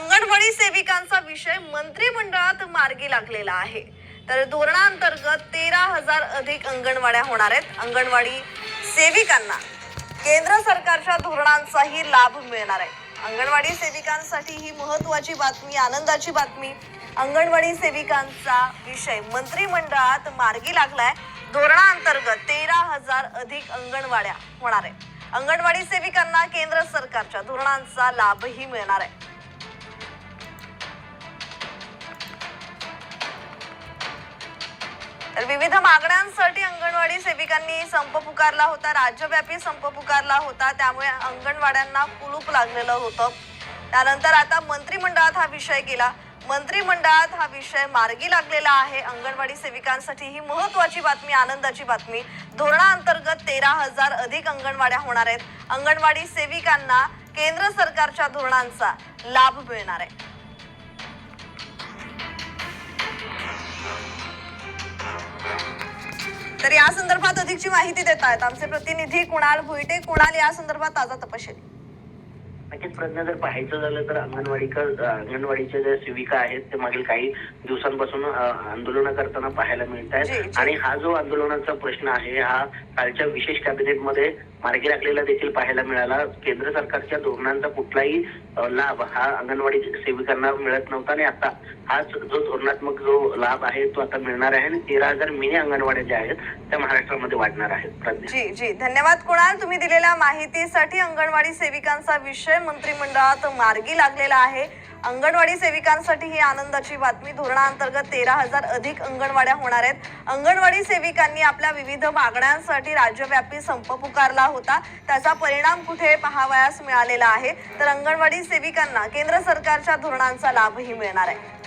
अंगणवाडी सेविकांचा विषय मंत्रिमंडळात मार्गी लागलेला आहे. तर धोरणांतर्गत तेरा हजार अधिक अंगणवाड्या होणार आहेत. अंगणवाडी सेविकांना केंद्र सरकारच्या धोरणांचाही लाभ मिळणार आहे. अंगणवाडी सेविकांसाठी ही महत्वाची बातमी आनंदाची बातमी. अंगणवाडी सेविकांचा विषय मंत्रिमंडळात मार्गी लागलाय. धोरणांतर्गत तेरा हजार अधिक अंगणवाड्या होणार आहे अंगणवाडी सेविकांना केंद्र सरकारच्या धोरणांचा लाभही मिळणार आहे. तर विविध मागण्यांसाठी अंगणवाडी सेविकांनी संप पुकारला होता. राज्यव्यापी संप पुकारला होता. त्यामुळे अंगणवाड्यांना कुलूप लागलेलं होतं. त्यानंतर आता मंत्रिमंडळात हा विषय गेला. मंत्रिमंडळात हा विषय मार्गी लागलेला आहे. अंगणवाडी सेविकांसाठी ही महत्वाची बातमी आनंदाची बातमी. धोरणाअंतर्गत तेरा हजार अधिक अंगणवाड्या होणार आहेत. अंगणवाडी सेविकांना केंद्र सरकारच्या धोरणांचा लाभ मिळणार आहे. तर या संदर्भात अधिकची माहिती देत आहेत आमचे प्रतिनिधी कुणाल भुईटे कुणाल या संदर्भात ताजा तपशील. नक्कीच प्रज्ञा जर पाहायचं झालं तर अंगणवाडीकर अंगणवाडीच्या ज्या सेविका आहेत ते मागील काही दिवसांपासून आंदोलन करताना पाहायला मिळत आहेत. आणि हा जो आंदोलनाचा प्रश्न आहे हा कालच्या विशेष कॅबिनेटमध्ये मार्गी लागलेला देखील पाहायला मिळाला. केंद्र सरकारच्या धोरणांचा कुठलाही लाभ हा अंगणवाडी सेविकांना मिळत नव्हता आणि आता हाच जो धोरणात्मक जो लाभ आहे तो आता मिळणार आहे आणि तेरा हजार मिनी अंगणवाड्या ज्या आहेत त्या महाराष्ट्रामध्ये वाढणार आहेत. प्रज्ञा जी जी. धन्यवाद कुणाल. तुम्ही दिलेल्या माहितीसाठी अंगणवाडी सेविकांचा विषय मंत्रिमंडळात मार्गी लागलेला आहे. अंगणवाडी सेविकांसाठी ही आनंदाची बातमी. धोरणाअंतर्गत तेरा हजार अधिक अंगणवाड्या होणार आहेत. अंगणवाडी सेविकांनी आपल्या विविध मागण्यांसाठी राज्यव्यापी संप पुकारला होता. त्याचा परिणाम कुठे पाहावयास मिळालेला आहे. तर अंगणवाडी सेविकांना केंद्र सरकारच्या धोरणांचा लाभही मिळणार आहे.